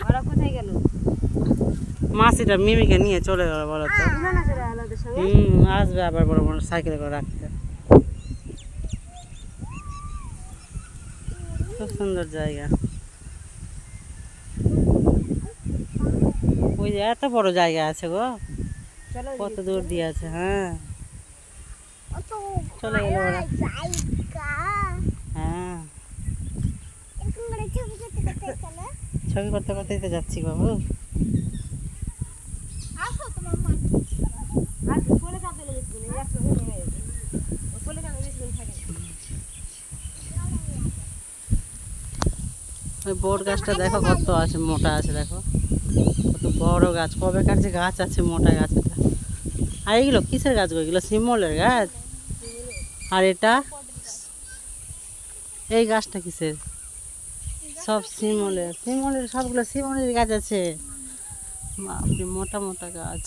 ওরা কোথায় গেল? মাসিটা মিমিকে নিয়ে চলে গেল বলো তো। হুম আসবে আবার বড় বড় সাইকেলে করে রাখতে। খুব সুন্দর জায়গা। ওই যে এত বড় জায়গা আছে গো। কত দূর দিয়ে আছে হ্যাঁ। চলে গেল ওরা হ্যাঁ ছবি করতে করতেই তো যাচ্ছি বাবু। ওই বট গাছটা দেখো কত আছে মোটা আছে দেখো। কত বড় গাছ কবেকার যে গাছ আছে মোটা গাছ এটা। আর এগুলো কিসের গাছ এগুলো শিমলের গাছ? আর এটা? এই গাছটা কিসের? সব শিমলের শিমলের সবগুলো শিমলের গাছ আছে। মোটা মোটা গাছ।